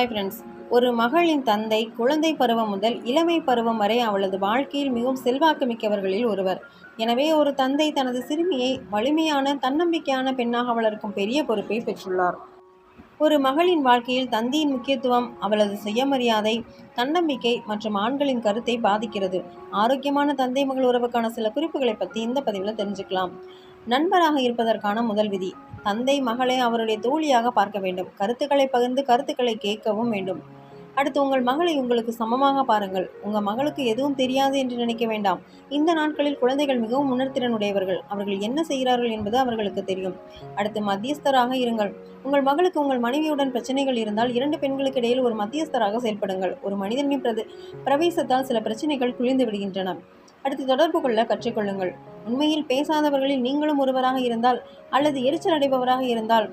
Hi friends ஒரு மகளின் தந்தை குழந்தை பருவம் முதல் இளமை பருவம் வரை அவளது வாழ்க்கையில் மிகவும் செல்வாக்கு மிக்கவர்களில் ஒருவர். எனவே ஒரு தந்தை தனது சிறுமியை வலிமையான தன்னம்பிக்கையான பெண்ணாக வளர்க்கும் பெரிய பொறுப்பை பெற்றுள்ளார். ஒரு மகளின் வாழ்க்கையில் தந்தையின் முக்கியத்துவம் அவளது சுயமரியாதை தன்னம்பிக்கை மற்றும் ஆண்களின் கருத்தை பாதிக்கிறது. ஆரோக்கியமான தந்தை மகள் உறவுக்கான சில குறிப்புகளை பற்றி இந்த பதிவில் தெரிஞ்சுக்கலாம். நண்பராக இருப்பதற்கான முதல் விதி தந்தை மகளை அவருடைய தோழியாக பார்க்க வேண்டும். கருத்துக்களை பகிர்ந்து கருத்துக்களை கேட்கவும் வேண்டும். அடுத்து உங்கள் மகளை உங்களுக்கு சமமாக பாருங்கள். உங்கள் மகளுக்கு எதுவும் தெரியாது என்று நினைக்க வேண்டாம். இந்த நாட்களில் குழந்தைகள் மிகவும் உணர்திறனுடையவர்கள். அவர்கள் என்ன செய்கிறார்கள் என்பது அவர்களுக்கு தெரியும். அடுத்து மத்தியஸ்தராக இருங்கள். உங்கள் மகளுக்கு உங்கள் மனைவியுடன் பிரச்சனைகள் இருந்தால் இரண்டு பெண்களுக்கு இடையில் ஒரு மத்தியஸ்தராக செயல்படுங்கள். ஒரு மனிதனின் பிரதி பிரவேசத்தால் சில பிரச்சனைகள் குளிர்ந்து விடுகின்றன. அடுத்து தொடர்பு கொள்ள கற்றுக்கொள்ளுங்கள். உண்மையில் பேசாதவர்களில் நீங்களும் ஒருவராக இருந்தால் அல்லது எரிச்சல் அடைபவராக இருந்தால்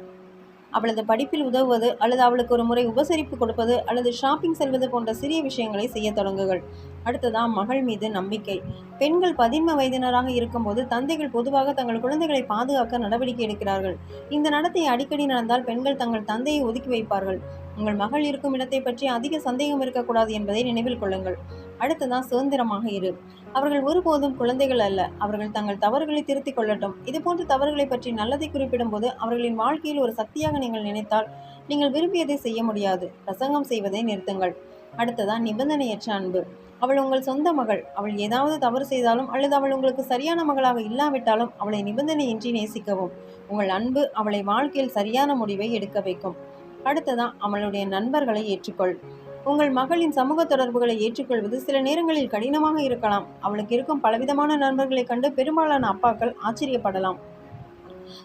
அவளது படிப்பில் உதவுவது அல்லது அவளுக்கு ஒரு முறை உபசரிப்பு கொடுப்பது அல்லது ஷாப்பிங் செல்வது போன்ற சிறிய விஷயங்களை செய்ய தொடங்குங்கள் அடுத்ததான் மகள் மீது நம்பிக்கை. பெண்கள் பதின்ம வயதினராக இருக்கும்போது தந்தைகள் பொதுவாக தங்கள் குழந்தைகளை பாதுகாக்க நடவடிக்கை எடுக்கிறார்கள். இந்த நடத்தை அடிக்கடி நடந்தால் பெண்கள் தங்கள் தந்தையை ஒதுக்கி வைப்பார்கள். உங்கள் மகள் இருக்கும் இடத்தை பற்றி அதிக சந்தேகம் இருக்கக்கூடாது என்பதை நினைவில் கொள்ளுங்கள். அடுத்ததான் சுதந்திரமாக இரு. அவர்கள் ஒருபோதும் குழந்தைகள் அல்ல. அவர்கள் தங்கள் தவறுகளை திருத்திக் கொள்ளட்டும். இதுபோன்ற தவறுகளை பற்றி நல்லதை குறிப்பிடும்போது அவர்களின் வாழ்க்கையில் ஒரு சக்தியாக நீங்கள் நினைத்தால் நீங்கள் விரும்பியதை செய்ய முடியாது. பிரசங்கம் செய்வதை நிறுத்துங்கள். அடுத்ததான் நிபந்தனையற்ற அன்பு. அவள் உங்கள் சொந்த மகள். அவள் ஏதாவது தவறு செய்தாலும் அல்லது அவள் உங்களுக்கு சரியான மகளாக இல்லாவிட்டாலும் அவளை நிபந்தனையின்றி நேசிக்கவும். உங்கள் அன்பு அவளை வாழ்க்கையில் சரியான முடிவை எடுக்க வைக்கும். அடுத்ததான் அவளுடைய நண்பர்களை ஏற்றுக்கொள். உங்கள் மகளின் சமூக தொடர்புகளை ஏற்றுக்கொள்வது சில நேரங்களில் கடினமாக இருக்கலாம். அவளுக்கு இருக்கும் பலவிதமான நண்பர்களை கண்டு பெரும்பாலான அப்பாக்கள் ஆச்சரியப்படலாம்.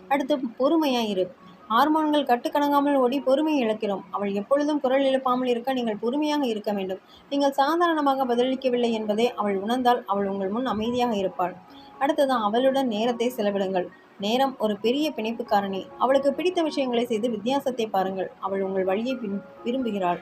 அடுத்து பொறுமையாக இரு. ஹார்மோன்கள் கட்டுக்கணங்காமல் ஓடி பொறுமையை இழக்கிறோம். அவள் எப்பொழுதும் குரல் எழுப்பாமல் இருக்க நீங்கள் பொறுமையாக இருக்க வேண்டும். நீங்கள் சாதாரணமாக பதிலளிக்கவில்லை என்பதை அவள் உணர்ந்தால் அவள் உங்கள் முன் அமைதியாக இருப்பாள். அடுத்ததான் அவளுடன் நேரத்தை செலவிடுங்கள். நேரம் ஒரு பெரிய பிணைப்பு காரணி அவளுக்கு பிடித்த விஷயங்களை செய்து வித்தியாசத்தை பாருங்கள். அவள் உங்கள் வழியை பின் விரும்புகிறாள்.